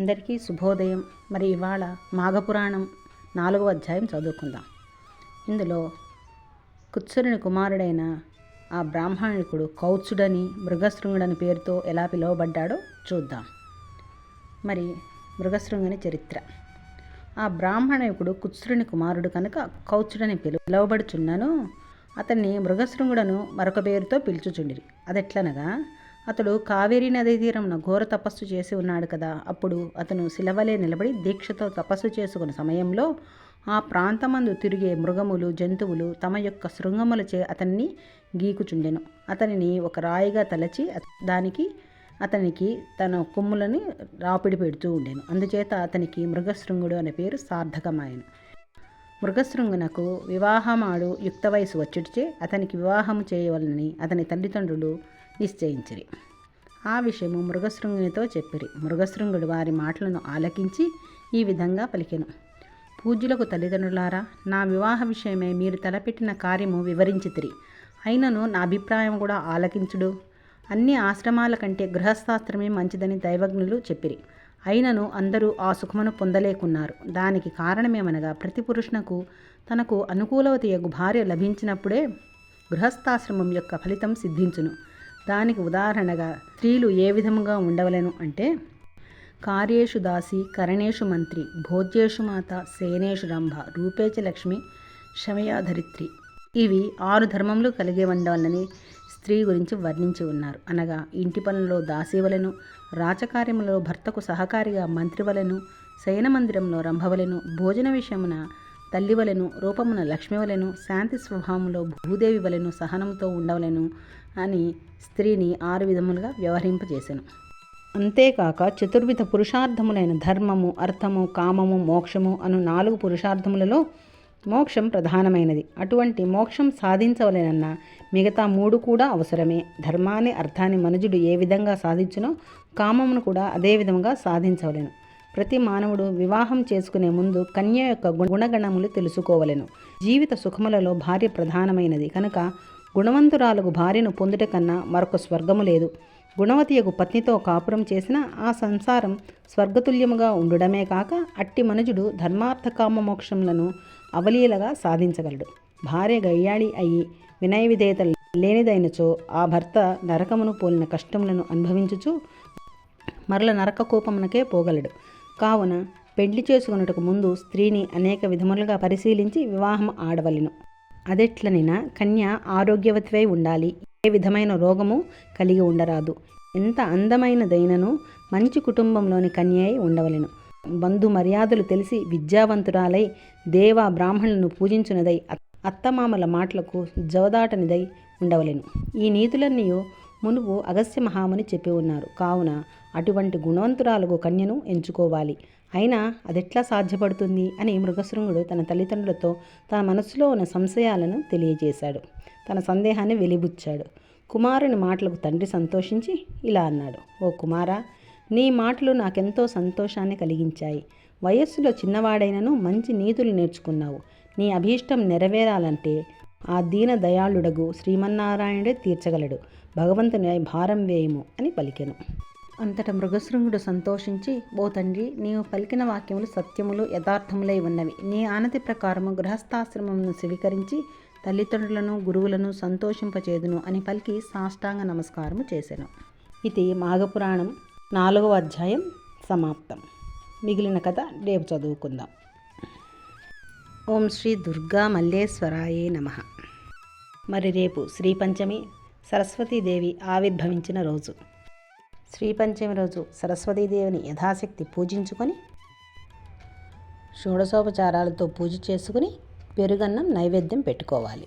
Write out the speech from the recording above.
అందరికీ శుభోదయం. మరి ఇవాళ మాఘపురాణం నాలుగవ అధ్యాయం చదువుకుందాం. ఇందులో కుత్సురుని కుమారుడైన ఆ బ్రాహ్మణికుడు కౌత్సుడని మృగశృంగుడని పేరుతో ఎలా పిలువబడ్డాడో చూద్దాం. మరి మృగశృంగుని చరిత్ర. ఆ బ్రాహ్మణయుకుడు కుత్సురుని కుమారుడు కనుక కౌత్సుడని పిలువబడుచున్నాను అతన్ని మృగశృంగుడను మరొక పేరుతో పిలుచుచుండిరి. అదెట్లనగా అతడు కావేరీ నదీ తీరమున ఘోర తపస్సు చేసి ఉన్నాడు కదా. అప్పుడు అతను శిలవలే నిలబడి దీక్షతో తపస్సు చేసుకున్న సమయంలో ఆ ప్రాంతమందు తిరిగే మృగములు జంతువులు తమ యొక్క శృంగములచే అతన్ని గీకుచుండెను. అతనిని ఒక రాయిగా తలచి దానికి అతనికి తన కొమ్ములని రాపిడి పెడుతూ ఉండేను. అందుచేత అతనికి మృగశృంగుడు అనే పేరు సార్థకమాయను. మృగశృంగునకు వివాహమాడు యుక్త వయసు వచ్చుటిచే అతనికి వివాహము చేయవలనని అతని తల్లిదండ్రులు నిశ్చయించిరి. ఆ విషయము మృగశృంగునితో చెప్పిరి. మృగశృంగుడు వారి మాటలను ఆలకించి ఈ విధంగా పలికెను. పూజ్యులకు తల్లిదండ్రులారా నా వివాహ విషయమై మీరు తలపెట్టిన కార్యము వివరించితిరి. అయినను నా అభిప్రాయం కూడా ఆలకించుడు. అన్ని ఆశ్రమాల కంటే గృహస్థాశ్రమే మంచిదని దైవజ్ఞులు చెప్పిరి. అయినను అందరూ ఆ సుఖమును పొందలేకున్నారు. దానికి కారణమేమనగా ప్రతి పురుషునకు తనకు అనుకూలవతయగు భార్య లభించినప్పుడే గృహస్థాశ్రమం యొక్క ఫలితం సిద్ధించును. దానికి ఉదాహరణగా స్త్రీలు ఏ విధముగా ఉండవలను అంటే కార్యేషు దాసి కరణేషు మంత్రి భోజ్యేషు మాత సేనేషు రంభ రూపేచ లక్ష్మి శమయాధరిత్రి ఇవి ఆరు ధర్మములు కలిగి ఉండవాలని స్త్రీ గురించి వర్ణించి ఉన్నారు. అనగా ఇంటి పనులలో దాసీవలను రాజకార్యములలో భర్తకు సహకారిగా మంత్రివలను శయనమందిరంలో రంభవలను భోజన విషయమున తల్లి వలెను రూపమున లక్ష్మి వలెను శాంతి స్వభావంలో భూదేవి వలెను సహనంతో ఉండవలెను అని స్త్రీని ఆరు విధములుగా వ్యవహరింపజేశాను అంతేకాక చతుర్విధ పురుషార్థములైన ధర్మము అర్థము కామము మోక్షము అను నాలుగు పురుషార్థములలో మోక్షం ప్రధానమైనది. అటువంటి మోక్షం సాధించవలెనన్న మిగతా మూడు కూడా అవసరమే. ధర్మాన్ని అర్థాన్ని మనుజుడు ఏ విధంగా సాధించునో కామమును కూడా అదే విధంగా సాధించవలెను. ప్రతి మానవుడు వివాహం చేసుకునే ముందు కన్య యొక్క గుణగణములు తెలుసుకోవలెను. జీవిత సుఖములలో భార్య ప్రధానమైనది. కనుక గుణవంతురాలకు భార్యను పొందుట కన్నా మరొక స్వర్గము లేదు. గుణవతియకు పత్నితో కాపురం చేసిన ఆ సంసారం స్వర్గతుల్యముగా ఉండడమే కాక అట్టి మనుజుడు ధర్మార్థకామ మోక్షములను అవలీలగా సాధించగలడు. భార్య గయ్యాళి అయి వినయ విధేయత లేనిదైనచో ఆ భర్త నరకమును పోలిన కష్టములను అనుభవించుచు మరల నరక కోపమునకే పోగలడు. కావున పెళ్ళి చేసుకున్నటకు ముందు స్త్రీని అనేక విధములుగా పరిశీలించి వివాహం ఆడవలెను. అదెట్లనైనా కన్య ఆరోగ్యవతివై ఉండాలి. ఏ విధమైన రోగము కలిగి ఉండరాదు. ఎంత అందమైనదైనను మంచి కుటుంబంలోని కన్య అయి ఉండవలెను. బంధు మర్యాదలు తెలిసి విద్యావంతురాలై దేవ బ్రాహ్మణులను పూజించునదై అత్తమామల మాటలకు జవదాటనిదై ఉండవలెను. ఈ నీతులన్నీ మునుపు అగస్త్య మహాముని చెప్పి ఉన్నారు. కావున అటువంటి గుణవంతురాలకు కన్యను ఎంచుకోవాలి. అయినా అదెట్లా సాధ్యపడుతుంది? అని మృగశృంగుడు తన తల్లిదండ్రులతో తన మనసులో ఉన్న సంశయాలను తెలియజేశాడు. తన సందేహాన్ని వెలిబుచ్చాడు. కుమారుని మాటలకు తండ్రి సంతోషించి ఇలా అన్నాడు. ఓ కుమారా నీ మాటలు నాకెంతో సంతోషాన్ని కలిగించాయి. వయస్సులో చిన్నవాడైనను మంచి నీతులు నేర్చుకున్నావు. నీ అభీష్టం నెరవేరాలంటే ఆ దీన దయాళుడగు శ్రీమన్నారాయణుడే తీర్చగలడు. భగవంతుని భారం వేయము అని పలికెను. అంతట మృగశృంగుడు సంతోషించి ఓ తండ్రి నీవు పలికిన వాక్యములు సత్యములు యథార్థములై ఉన్నవి. నీ ఆనతి ప్రకారము గృహస్థాశ్రమమును స్వీకరించి తల్లిదండ్రులను గురువులను సంతోషింపచేదును అని పలికి సాష్టాంగ నమస్కారము చేశాను ఇది మాఘపురాణం నాలుగవ అధ్యాయం సమాప్తం. మిగిలిన కథ రేపు చదువుకుందాం. ఓం శ్రీ దుర్గా మల్లేశ్వరాయే నమ. మరి రేపు శ్రీ పంచమి సరస్వతీదేవి ఆవిర్భవించిన రోజు. శ్రీ పంచమి రోజు సరస్వతీదేవిని యథాశక్తి పూజించుకొని షోడశోపచారాలతో పూజ చేసుకుని పెరుగన్నం నైవేద్యం పెట్టుకోవాలి.